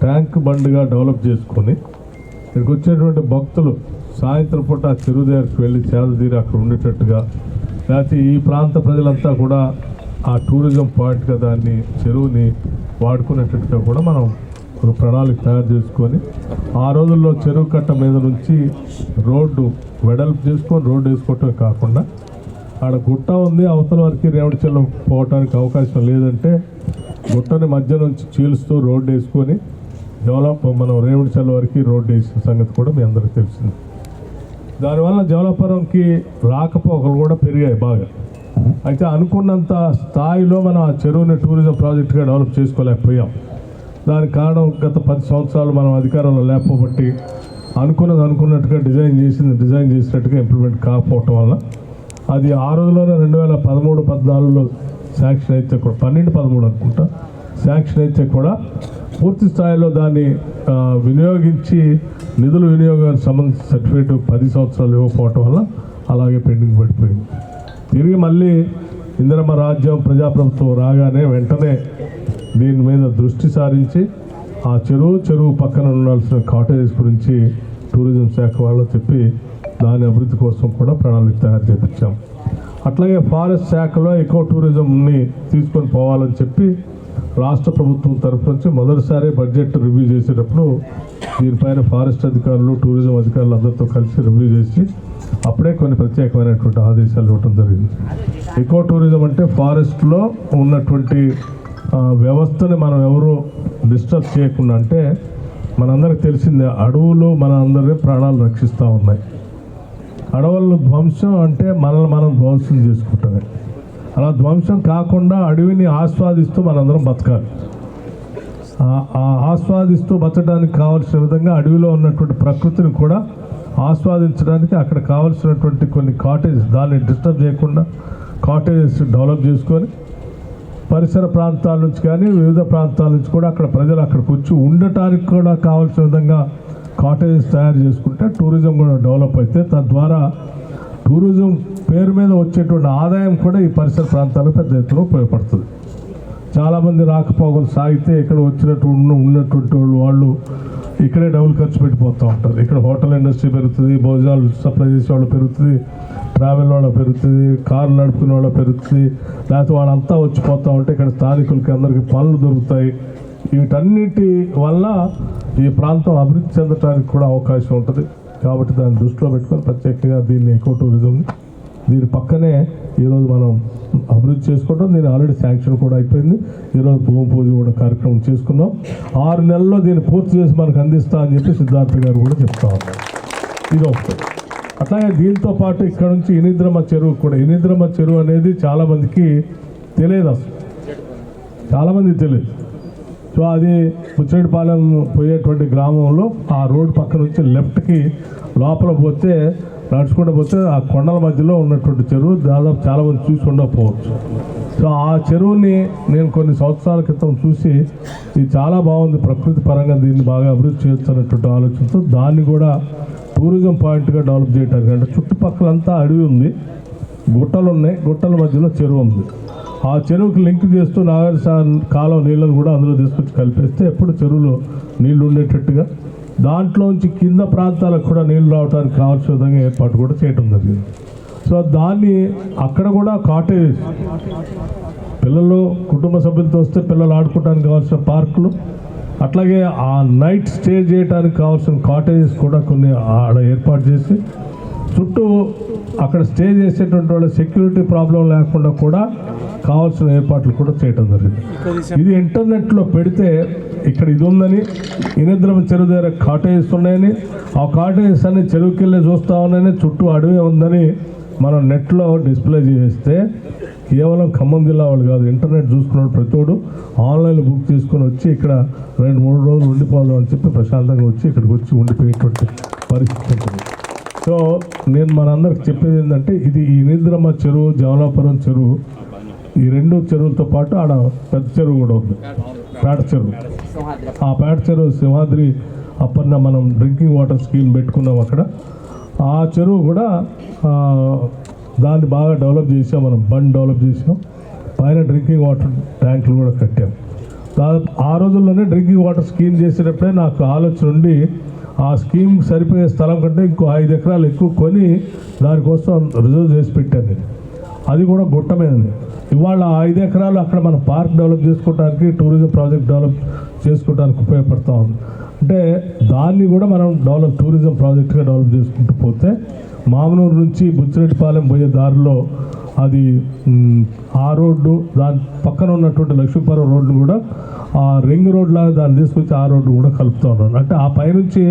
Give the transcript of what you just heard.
Tank బండ్గా develop చేసుకొని ఇక్కడికి వచ్చేటువంటి భక్తులు సాయంత్రం పూట ఆ చెరువు దగ్గరికి వెళ్ళి చేదతీరి అక్కడ ఉండేటట్టుగా లేకపోతే ఈ ప్రాంత ప్రజలంతా కూడా ఆ టూరిజం పాయింట్గా దాన్ని చెరువుని వాడుకునేటట్టుగా కూడా మనం ఒక ప్రణాళిక తయారు చేసుకొని ఆ రోజుల్లో చెరువు కట్ట మీద నుంచి రోడ్డు వెడల్పు చేసుకొని రోడ్డు వేసుకోవటమే కాకుండా ఆడ గుట్ట ఉంది. అవతల వరకు రేవడి చెల్లం పోవటానికి అవకాశం లేదంటే గుట్టని మధ్య నుంచి చీలుస్తూ రోడ్డు వేసుకొని డెవలప్ మనం రేవుడిచల్ చెల్ల వరకు రోడ్డు వేసిన సంగతి కూడా మీ అందరికీ తెలిసింది. దానివల్ల జవలపురంకి రాకపోకలు కూడా పెరిగాయి బాగా. అయితే అనుకున్నంత స్థాయిలో మనం ఆ చెరువుని టూరిజం ప్రాజెక్టుగా డెవలప్ చేసుకోలేకపోయాం. దానికి కారణం గత పది సంవత్సరాలు మనం అధికారంలో లేకపోబట్టి అనుకున్నది అనుకున్నట్టుగా డిజైన్ చేసింది డిజైన్ చేసినట్టుగా ఇంప్లిమెంట్ కాకపోవటం వల్ల అది ఆ రోజుల్లోనే రెండు వేల పదమూడు పద్నాలుగులో శాంక్షన్ అయితే కూడా పన్నెండు పదమూడు అనుకుంటా శాంక్షన్ అయితే కూడా పూర్తి స్థాయిలో దాన్ని వినియోగించి నిధుల వినియోగానికి సంబంధించిన సర్టిఫికేట్ పది సంవత్సరాలు ఇవ్వకపోవటం వల్ల అలాగే పెండింగ్ పడిపోయింది. తిరిగి మళ్ళీ ఇందిరమ్మ రాజ్యం ప్రజాప్రభుత్వం రాగానే వెంటనే దీని మీద దృష్టి సారించి ఆ చెరువు చెరువు పక్కన ఉండాల్సిన కాటేజెస్ గురించి టూరిజం శాఖ వాళ్ళు చెప్పి దాని అభివృద్ధి కోసం కూడా ప్రణాళిక తయారు చేపించాం. అట్లాగే ఫారెస్ట్ శాఖలో ఎకో టూరిజంని తీసుకొని పోవాలని చెప్పి రాష్ట్ర ప్రభుత్వం తరఫు నుంచి మొదటిసారి బడ్జెట్ రివ్యూ చేసేటప్పుడు దీనిపైన ఫారెస్ట్ అధికారులు టూరిజం అధికారులు అందరితో కలిసి రివ్యూ చేసి అప్పుడే కొన్ని ప్రత్యేకమైనటువంటి ఆదేశాలు ఇవ్వడం జరిగింది. ఎకో టూరిజం అంటే ఫారెస్ట్లో ఉన్నటువంటి వ్యవస్థని మనం ఎవరు డిస్టర్బ్ చేయకుండా అంటే మనందరికి తెలిసిందే అడవులు మన అందరి ప్రాణాలు రక్షిస్తూ ఉన్నాయి. అడవులు ధ్వంసం అంటే మనల్ని మనం ధ్వంసం చేసుకుంటామే అలా ధ్వంసం కాకుండా అడవిని ఆస్వాదిస్తూ మనందరం బతకాలి. ఆ- ఆస్వాదిస్తూ బతకడానికి కావాల్సిన విధంగా అడవిలో ఉన్నటువంటి ప్రకృతిని కూడా ఆస్వాదించడానికి అక్కడ కావాల్సినటువంటి కొన్ని కాటేజ్ దాన్ని డిస్టర్బ్ చేయకుండా కాటేజెస్ డెవలప్ చేసుకొని పరిసర ప్రాంతాల నుంచి కానీ వివిధ ప్రాంతాల నుంచి కూడా అక్కడ ప్రజలు అక్కడికి వచ్చి ఉండటానికి కూడా కావాల్సిన విధంగా కాటేజెస్ తయారు చేసుకుంటే టూరిజం కూడా డెవలప్ అయితే తద్వారా టూరిజం పేరు మీద వచ్చేటువంటి ఆదాయం కూడా ఈ పరిసర ప్రాంతాలకు పెద్ద ఎత్తున ఉపయోగపడుతుంది. చాలామంది రాకపోకలు సాగితే ఇక్కడ వచ్చినట్టు ఉన్నటువంటి వాళ్ళు వాళ్ళు ఇక్కడే డబ్బులు ఖర్చు పెట్టిపోతూ ఉంటారు. ఇక్కడ హోటల్ ఇండస్ట్రీ పెరుగుతుంది భోజనాలు సప్లై చేసే వాళ్ళు పెరుగుతుంది ట్రావెల్ వాళ్ళ పెరుగుతుంది కార్లు నడుపుకునే వాళ్ళ పెరుగుతుంది లేకపోతే వాళ్ళంతా వచ్చిపోతూ ఉంటే ఇక్కడ స్థానికులకి అందరికీ పనులు దొరుకుతాయి. వీటన్నిటి వల్ల ఈ ప్రాంతం అభివృద్ధి చెందడానికి కూడా అవకాశం ఉంటుంది. కాబట్టి దాన్ని దృష్టిలో పెట్టుకొని ప్రత్యేకంగా దీన్ని ఎకో టూరిజంని దీని పక్కనే ఈరోజు మనం అభివృద్ధి చేసుకుంటాం. దీని ఆల్రెడీ శాంక్షన్ కూడా అయిపోయింది. ఈరోజు భూమి పూజ కూడా కార్యక్రమం చేసుకున్నాం. ఆరు నెలల్లో దీన్ని పూర్తి చేసి మనకు అందిస్తా అని చెప్పి సిద్ధార్థ గారు కూడా చెప్తా ఉన్నారు. ఇది ఒకటి. అట్లాగే దీంతో పాటు ఇక్కడ నుంచి ఇనిద్రమ చెరువు కూడా ఇనిద్రమ చెరువు అనేది చాలామందికి తెలియదు అసలు. చాలామంది తెలియదు. సో అది ముచ్చడిపాలెం పోయేటువంటి గ్రామంలో ఆ రోడ్డు పక్క నుంచి లెఫ్ట్కి లోపల పోతే నడుచుకుంటూ పోతే ఆ కొండల మధ్యలో ఉన్నటువంటి చెరువు దాదాపు చాలామంది చూసి ఉండకపోవచ్చు. సో ఆ చెరువుని నేను కొన్ని సంవత్సరాల క్రితం చూసి ఇది చాలా బాగుంది ప్రకృతి పరంగా దీన్ని బాగా అభివృద్ధి చేస్తున్నటువంటి ఆలోచనతో దాన్ని కూడా టూరిజం పాయింట్గా డెవలప్ చేయడానికి అంటే చుట్టుపక్కలంతా అడవి ఉంది గుట్టలు ఉన్నాయి గుట్టల మధ్యలో చెరువు ఉంది. ఆ చెరువుకి లింక్ చేస్తూ నాగరిసా కాలం నీళ్ళను కూడా అందులో తీసుకొచ్చి కలిపేస్తే ఎప్పుడు చెరువులో నీళ్ళు ఉండేటట్టుగా దాంట్లోంచి కింద ప్రాంతాలకు కూడా నీళ్ళు రావడానికి కావాల్సిన విధంగా ఏర్పాటు కూడా చేయటం జరిగింది. సో దాన్ని అక్కడ కూడా కాటేజ్ పిల్లలు కుటుంబ సభ్యులతో వస్తే పిల్లలు ఆడుకోవడానికి కావాల్సిన పార్కులు అట్లాగే ఆ నైట్ స్టే చేయడానికి కావాల్సిన కాటేజెస్ కూడా కొన్ని ఆడ ఏర్పాటు చేసి చుట్టూ అక్కడ స్టే చేసేటువంటి వాళ్ళ సెక్యూరిటీ ప్రాబ్లం లేకుండా కూడా కావాల్సిన ఏర్పాట్లు కూడా చేయడం జరిగింది. ఇది ఇంటర్నెట్లో పెడితే ఇక్కడ ఇది ఉందని ఇనిద్రం చెరువు దగ్గర కాటేజెస్ ఉన్నాయని ఆ కాటేజెస్ అన్ని చెరువుకి వెళ్ళి చూస్తా ఉన్నాయని చుట్టూ అడవి ఉందని మనం నెట్లో డిస్ప్లే చేస్తే కేవలం ఖమ్మం జిల్లా వాళ్ళు కాదు ఇంటర్నెట్ చూసుకున్న ప్రతోడు ఆన్లైన్లో బుక్ చేసుకొని వచ్చి ఇక్కడ రెండు మూడు రోజులు ఉండిపోదాం అని చెప్పి ప్రశాంతంగా వచ్చి ఇక్కడికి వచ్చి ఉండిపోయేటువంటి పరిస్థితి ఉంటుంది. సో నేను మనందరికి చెప్పేది ఏంటంటే ఇది ఈ నిద్రమ్మ చెరువు జవలాపురం చెరువు. ఈ రెండు చెరువులతో పాటు ఆడ పెద్ద చెరువు కూడా ఉంది. పేట చెరువు. ఆ పేట చెరువు సింహాద్రి అప్పన్న మనం డ్రింకింగ్ వాటర్ స్కీమ్ పెట్టుకున్నాం అక్కడ. ఆ చెరువు కూడా దాన్ని బాగా డెవలప్ చేసాం మనం. బండ్ డెవలప్ చేసాం. పైన డ్రింకింగ్ వాటర్ ట్యాంకులు కూడా కట్టాం. దాదాపు ఆ రోజుల్లోనే డ్రింకింగ్ వాటర్ స్కీమ్ చేసేటప్పుడే నాకు ఆలోచన ఉండి ఆ స్కీమ్ సరిపోయే స్థలం కంటే ఇంకో ఐదు ఎకరాలు ఎక్కువ కొని దానికోసం రిజర్వ్ చేసి పెట్టాను నేను. అది కూడా గుట్టమైనది ఇవాళ ఐదు ఎకరాలు అక్కడ మన పార్క్ డెవలప్ చేసుకోవడానికి టూరిజం ప్రాజెక్ట్ డెవలప్ చేసుకోవడానికి ఉపయోగపడతా ఉంది. అంటే దాన్ని కూడా మనం డెవలప్ టూరిజం ప్రాజెక్ట్గా డెవలప్ చేసుకుంటూ పోతే మామనూరు నుంచి బుచ్చిరెడ్డిపాలెం పోయే దారిలో అది ఆ రోడ్డు దాని పక్కన ఉన్నటువంటి లక్ష్మీపురం రోడ్డు కూడా ఆ రింగ్ రోడ్ లాగా దాన్ని తీసుకొచ్చి ఆ రోడ్డు కూడా కలుపుతా ఉన్నాను అంటే ఆ పైనుంచి